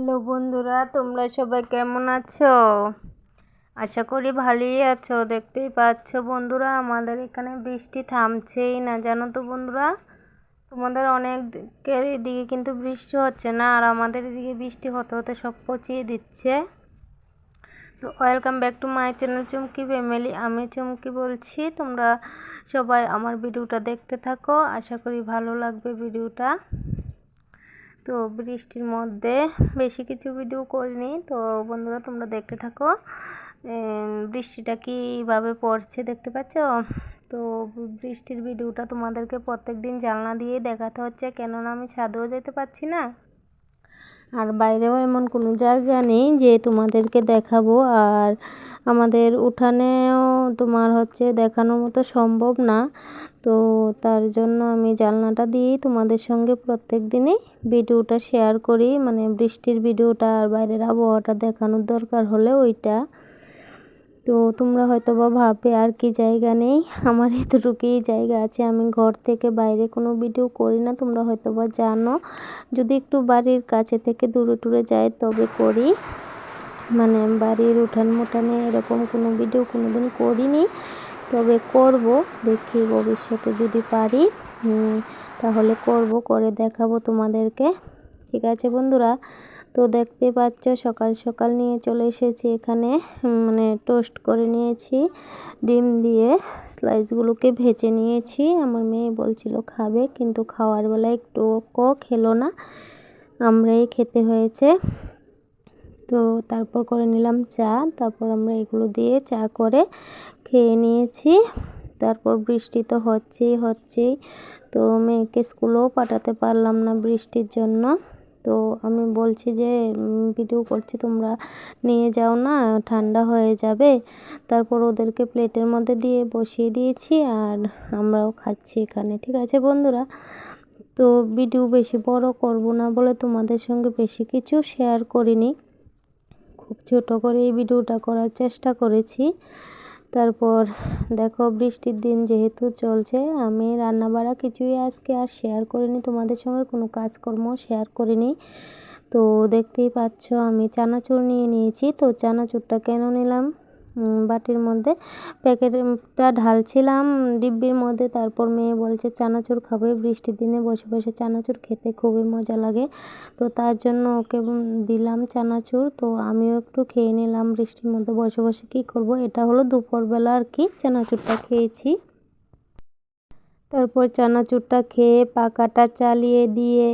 Hello বন্ধুরা, তোমরা সবাই কেমন আছো? আশা করি ভালোই আছো, দেখতেই পাচ্ছ বন্ধুরা, আমাদের এখানে বৃষ্টি থামছেই না, জানো তো বন্ধুরা? তোমাদের অনেকের এদিকে কিন্তু বৃষ্টি হচ্ছে না, আর আমাদের এদিকে বৃষ্টি হতে হতে সব পচিয়ে দিচ্ছে। তো welcome back to my channel Chumki family, আমি চুমকি বলছি, তোমরা সবাই আমার ভিডিওটা দেখতে থাকো, আশা করি ভালো লাগবে ভিডিওটা। তো বৃষ্টির মধ্যে বেশি কিছু ভিডিও করিনি। তো বন্ধুরা, তোমরা দেখতে থাকো। বৃষ্টিটা কীভাবে পড়ছে দেখতে পাচ্ছ? তো বৃষ্টির ভিডিওটা তোমাদেরকে প্রত্যেক দিন জানলা দিয়ে দেখাতে হচ্ছে। কেননা আমি ছাদেও যেতে পারছি না। আর বাইরেও এমন কোনো জায়গা নেই যে তোমাদেরকে দেখাবো। আর আমাদের উঠানেও তোমার হচ্ছে দেখানোর মতো সম্ভব না। তো তার জন্য আমি জানলাটা দিয়েই তোমাদের সঙ্গে প্রত্যেক দিনই ভিডিওটা শেয়ার করি। মানে বৃষ্টির ভিডিওটা আর বাইরের আবহাওয়াটা দেখানোর দরকার হলে ওইটা। তো তোমরা হয়তো বা ভাববে, আর কি জায়গা নেই? আমার এতটুকুই জায়গা আছে। আমি ঘর থেকে বাইরে কোনো ভিডিও করি না, তোমরা হয়তো বা জানো। যদি একটু বাড়ির কাছে থেকে দূরে টুরে যাই, তবে করি। মানে বাড়ির উঠান মুঠানে এরকম কোনো ভিডিও কোনো দিন করিনি। তবে করব, দেখি ভবিষ্যতে যদি পারি তাহলে করব, করে দেখাবো তোমাদেরকে। ঠিক আছে বন্ধুরা? তো দেখতে পাচ্ছ, সকাল সকাল নিয়ে চলে এসেছি এখানে। মানে টোস্ট করে নিয়েছি, ডিম দিয়ে স্লাইসগুলোকে ভেজে নিয়েছি। আমার মেয়ে বলছিল খাবে, কিন্তু খাওয়ার বেলায় একটু ক খেলো না, আমরাই খেতে হয়েছে। তো তারপর করে নিলাম চা, তারপর আমরা এগুলো দিয়ে চা করে খেয়ে নিয়েছি। তারপর বৃষ্টি তো হচ্ছেই হচ্ছেই, তো মেয়েকে স্কুলেও পাঠাতে পারলাম না বৃষ্টির জন্য। তো আমি বলছি যে ভিডিও করছি, তোমরা নিয়ে যাও না, ঠান্ডা হয়ে যাবে। তারপর ওদেরকে প্লেটের মধ্যে দিয়ে বসিয়ে দিয়েছি আর আমরাও খাচ্ছি এখানে, ঠিক আছে বন্ধুরা? তো ভিডিও বেশি বড় করব না বলে তোমাদের সঙ্গে বেশি কিছু শেয়ার করিনি। খুব ছোটো করে এই ভিডিওটা করার চেষ্টা করেছি। তারপর দেখো বৃষ্টির দিন যেহেতু চলছে, আমি রান্না বাড়া কিছুই আজকে আর শেয়ার করিনি, তোমাদের সঙ্গে কোনো কাজকর্ম শেয়ার করিনি। তো দেখতেই পাচ্ছ আমি চানাচুর নিয়ে নিয়েছি, তো চানাচুরটা কেন নিলাম? বাটির মধ্যে প্যাকেটটা ঢালছিলাম ডিব্বির মধ্যে। তারপর মেয়ে বলছে, চানাচুর খাবে। বৃষ্টির দিনে বসে বসে চানাচুর খেতে খুবই মজা লাগে। তো তার জন্য ওকে দিলাম চানাচুর। তো আমিও একটু খেয়ে নিলাম বৃষ্টির মধ্যে বসে বসে। কী করব? এটা হলো দুপুরবেলা আর কি, চানাচুরটা খেয়েছি। তারপর চানাচুরটা খেয়ে পাকাটা চালিয়ে দিয়ে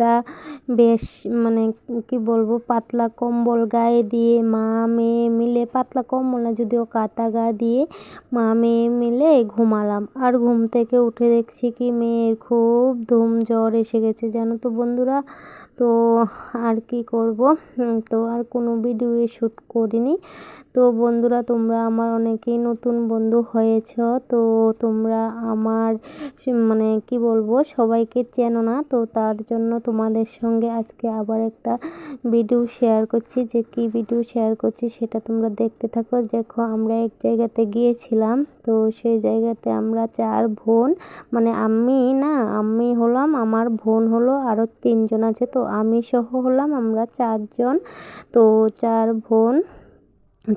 একটা বেশ মানে কি বলব, পাতলা কম্বল গায়ে দিয়ে মা মেয়ে মিলে, পাতলা কম্বল না, যদিও কাতা গা দিয়ে মা মেয়ে মিলে ঘুমালাম। আর ঘুম থেকে উঠে দেখছি কি মেয়ের খুব ধুম জ্বর এসে গেছে, জানো তো বন্ধুরা? তো আর কি করব? তো আর কোনো ভিডিও শ্যুট করিনি। তো বন্ধুরা, তোমরা আমার অনেকেই নতুন বন্ধু হয়েছ, তো তোমরা আমার মানে কি বলব, সবাইকে চেনো না, তো তার জন্য তোমাদের সঙ্গে আজকে আবার একটা ভিডিও শেয়ার করছি। যে কি ভিডিও শেয়ার করছি সেটা তোমরা দেখতে থাকো। দেখো, আমরা এক জায়গাতে গিয়েছিলাম। তো সেই জায়গাতে আমরা চার বোন মানে আমি না, আমি হলাম, আমার বোন হলো আরও তিনজন আছে। তো আমি সহ হলাম, আমরা চারজন। তো চার বোন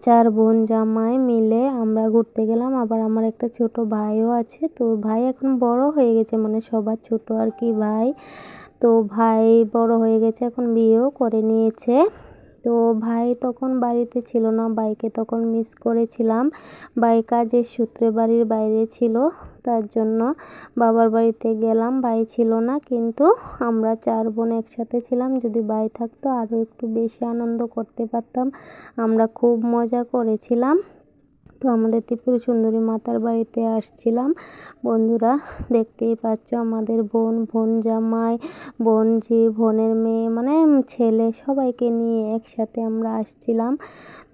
চার বোন জামাই মিলে আমরা ঘুরতে গেলাম। আবার আমার একটা ছোট ভাইও আছে। তো ভাই এখন বড় হয়ে গেছে মানে সবার ছোট আর কি ভাই। তো ভাই বড় হয়ে গেছে, এখন বিয়েও করে নিয়েছে। তো ভাই তখন বাড়িতে ছিল না বাইকে তখন মিস করেছিলাম। ভাই কাজের সূত্রে বাড়ির বাইরে ছিল, তার জন্য বাবার বাড়িতে গেলাম। ভাই ছিল না, কিন্তু আমরা চার বোন একসাথে ছিলাম। যদি ভাই থাকতো, আরও একটু বেশি আনন্দ করতে পারতাম। আমরা খুব মজা করেছিলাম। তো আমাদের ত্রিপুরা সুন্দরী মাতার বাড়িতে আসছিলাম, বন্ধুরা দেখতেই পাচ্ছ আমাদের বোন বোন জামাই বোনঝি বোনের মেয়ে মানে ছেলে সবাইকে নিয়ে একসাথে আমরা আসছিলাম।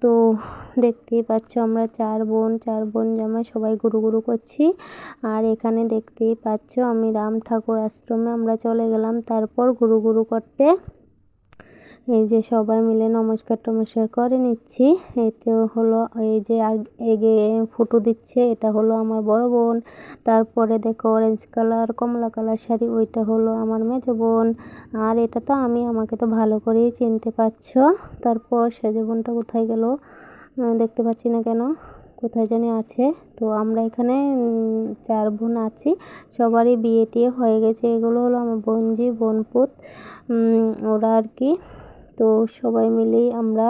তো দেখতেই পাচ্ছ আমরা চার বোন চার বোন জামাই সবাই গুরু গুরু করছি। আর এখানে দেখতেই পাচ্ছ আমি রাম ঠাকুর আশ্রমে আমরা চলে গেলাম, তারপর গুরু গুরু করতে। এই যে সবাই মিলে নমস্কার টমস্কার করে নিচ্ছি। এটা হলো এই যে এগে ফটো দিচ্ছে, এটা হলো আমার বড় বোন। তারপরে দেখো অরেঞ্জ কালার কমলা কালার শাড়ি, ওইটা হলো আমার মেজো বোন। আর এটা তো আমি, আমাকে তো ভালো করেই চিনতে পারছ। তারপর সেজো বোনটা কোথায় গেল? দেখতে পাচ্ছি না কেন, কোথায় জানি আছে। তো আমরা এখানে চার বোন আছি। সবারই বিয়ে টিয়ে হয়ে গেছে। এগুলো হলো আমার বোনজি, বোনপুত। ওরা আর কি তো সবাই মিলেই আমরা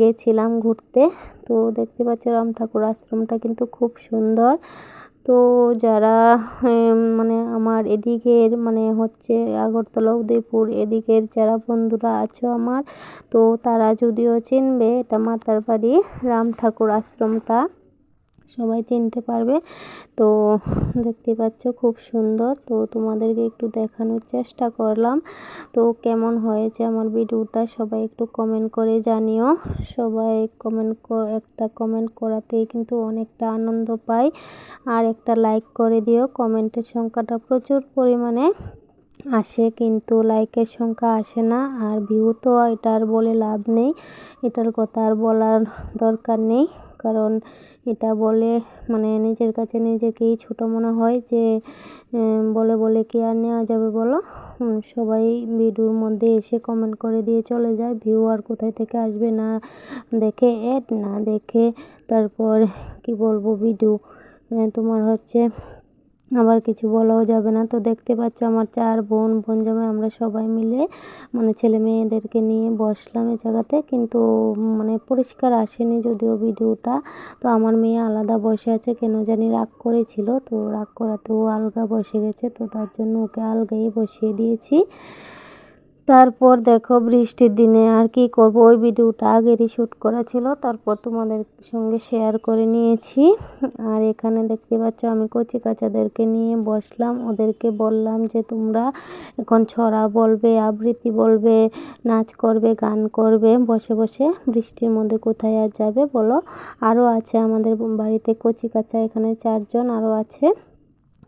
গেছিলাম ঘুরতে। তো দেখতে পাচ্ছি রাম ঠাকুর আশ্রমটা কিন্তু খুব সুন্দর। তো যারা মানে আমার এদিকের মানে হচ্ছে আগরতলা, উদয়পুর এদিকের যারা বন্ধুরা আছো আমার, তো তারা যদিও চিনবে, এটা মাতার বাড়ি, রাম ঠাকুর আশ্রমটা। সবাই চিনতে পারবে। তো দেখতে পাচ্ছ খুব সুন্দর। তো তোমাদেরকে একটু দেখানোর চেষ্টা করলাম। তো কেমন হয়েছে আমার ভিডিওটা সবাই একটু কমেন্ট করে জানিও। সবাই কমেন্ট একটা কমেন্ট করাতেই কিন্তু অনেকটা আনন্দ পাই। আর একটা লাইক করে দিও। কমেন্টের সংখ্যাটা প্রচুর পরিমাণে আসে কিন্তু লাইকের সংখ্যা আসে না। আর ভিউ তো এটা আর বলে লাভ নেই। এটার কথা আর বলার দরকার নেই। কারণ এটা বলে মানে নিজের কাছে নিজেকেই ছোট মনে হয় যে বলে বলে কি আর নেওয়া যাবে বলো? সবাই ভিডিওর মধ্যে এসে কমেন্ট করে দিয়ে চলে যায় ভিউ আর কোথায় থেকে আসবে না দেখে অ্যাড না দেখে, তারপর কি বলব ভিডিও তোমার হচ্ছে আবার কিছু বলাও যাবে না। তো দেখতে পাচ্ছ আমার চার বোন বোন জামাই, আমরা সবাই মিলে মানে ছেলে মেয়েদেরকে নিয়ে বসলাম এ জায়গাতে। কিন্তু মানে পরিষ্কার আসেনি যদিও ভিডিওটা। তো আমার মেয়ে আলাদা বসে আছে, কেন জানি রাগ করেছিল। তো রাগ করাতে ও আলগা বসে গেছে, তো তার জন্য ওকে আলগাই বসিয়ে দিয়েছি। তারপর দেখো বৃষ্টির দিনে আর কি করব। ওই ভিডিওটা আগেরই শ্যুট করা ছিল, তারপর তোমাদের সঙ্গে শেয়ার করে নিয়েছি। আর এখানে দেখতে পাচ্ছ, আমি কচি কাচাদেরকে নিয়ে বসলাম। ওদেরকে বললাম যে, তোমরা এখন ছড়া বলবে, আবৃত্তি বলবে, নাচ করবে, গান করবে, বসে বসে বৃষ্টির মধ্যে কোথায় আর যাবে বলো? আরও আছে আমাদের বাড়িতে কচি কাচা, এখানে চারজন আরও আছে।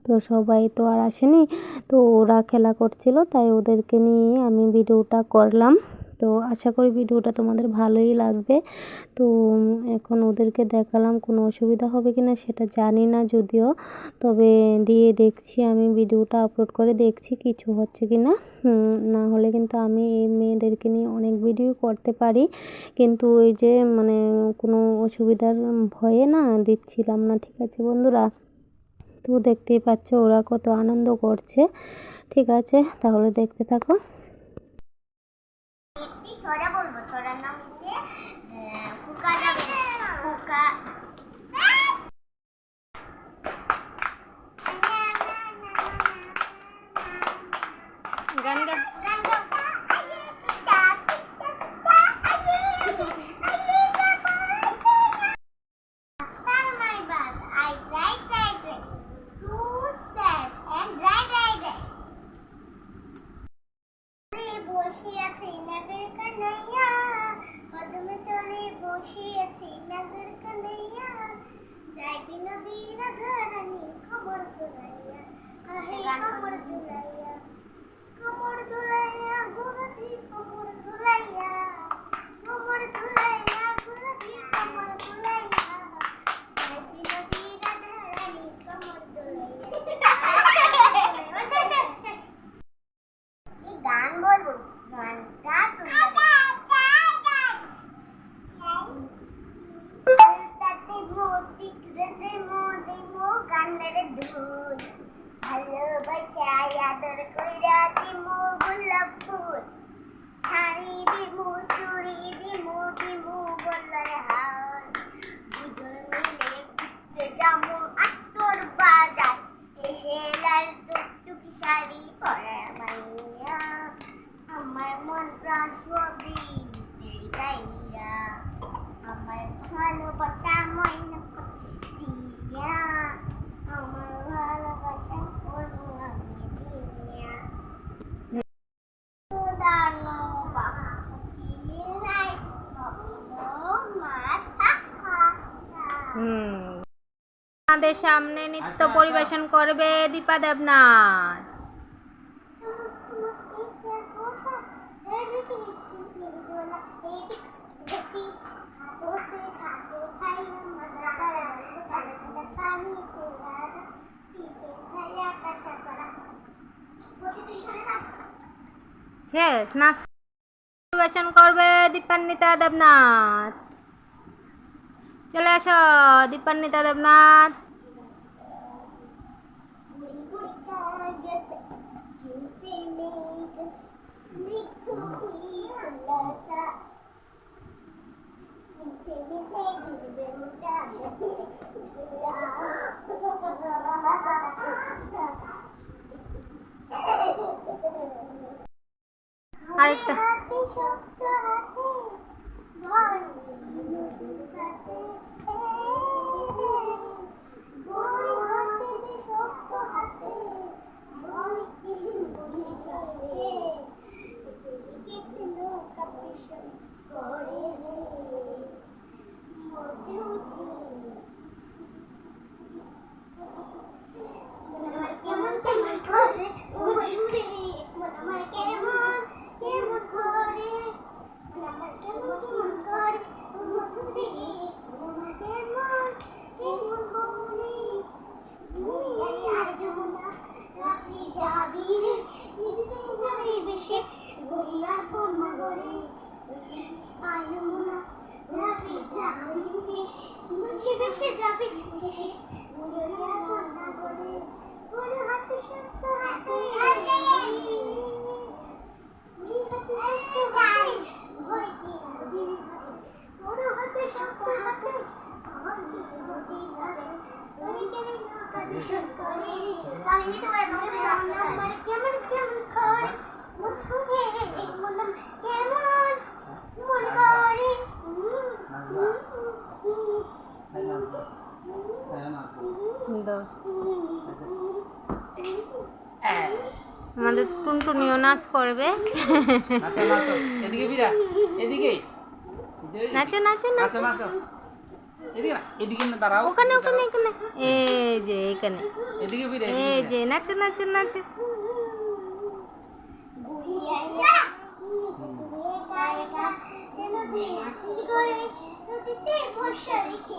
তো সবাই তো আর আসেনি, তো ওরা খেলা করছিল, তাই ওদেরকে নিয়ে আমি ভিডিওটা করলাম। তো আশা করি ভিডিওটা তোমাদের ভালোই লাগবে। তো এখন ওদেরকে দেখালাম কোনো অসুবিধা হবে কি না সেটা জানি না যদিও, তবে দিয়ে দেখছি আমি ভিডিওটা আপলোড করে দেখছি কিছু হচ্ছে কি না না হলে কিন্তু আমি এই মেয়েদেরকে নিয়ে অনেক ভিডিও করতে পারি, কিন্তু ওই যে মানে কোনো অসুবিধার ভয়ে না দিচ্ছিলাম না, ঠিক আছে বন্ধুরা? তো দেখতেই পাচ্ছ ওরা কত আনন্দ করছে। ঠিক আছে, তাহলে দেখতে থাকো। ছড়া বলব? ছড়ার নাম তলে বসে আছে নগর কানাইয়া, কদমে তলে বসিয়াছি নগর কানাইয়া। যাইবি নদীর ধরানি খবর দুলাইয়া। কাহে খবর দুলাইয়া খবর দুলাইয়া গুরুজি খবর দুলাইয়া। খবর দুলাইয়া গুরুধি খবর দুলাইয়া যাইবি নদীর ধরানি খবর দুলাইয়া কি গান বলব গানটা তাতে মোটি রে মোটি মো কান্দের ধুল ভালোবাসা আদর কইরা দিমু গোলাপ ফুল শাড়ি দিমু চুড়ি দিমু দিমু বলার হার দুজন মিলে ঘুরতে যাব আত্তর বাজার এ হেলার টুকটুকি শাড়ি পরা মাইয়া আমার মন প্রাণ সবই সেই গাইয়া আমার ভালোবাসা ময়না দিয়া আমার ভালোবাসা করব আমি দিয়া উদানো বাবা কিলাই কখনো মাথা হুম আমাদের সামনে নৃত্য আচ্ছা, আচ্ছা। পরিবেশন করবে দীপা দেবনাথ। পরিবেশন করবে দীপান্বিতা দেবনাথ। চলে আসো দীপান্বিতা দেবনাথ। পেশন করে Dude. আমাদের টুনটুনিও নাচ করবে। নাচো নাচো। এদিকে বিরা এদিকে। নাচো নাচো নাচো। নাচো নাচো। এদিকে না এদিকে না দাঁড়াও। ওখানে ওখানে ওখানে এই যে এখানে। এদিকে বিরা এই যে নাচো নাচো নাচো। তুমি একা একা নদী আসিস করে নদীতে বর্ষা রেখে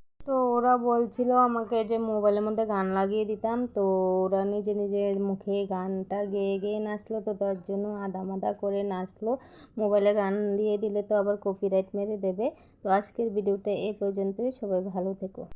ওরা বলছিল আমাকে যে মোবাইলের মধ্যে গান লাগিয়ে দিতাম, তো ওরা নিজে নিজের মুখে গানটা গেয়ে গেয়ে নাচলো, তো তার জন্য আদা মাদা করে নাচলো। মোবাইলে গান দিয়ে দিলে তো আবার কপিরাইট মেরে দেবে। তো আজকের ভিডিওটা এ পর্যন্তই, সবাই ভালো থেকো।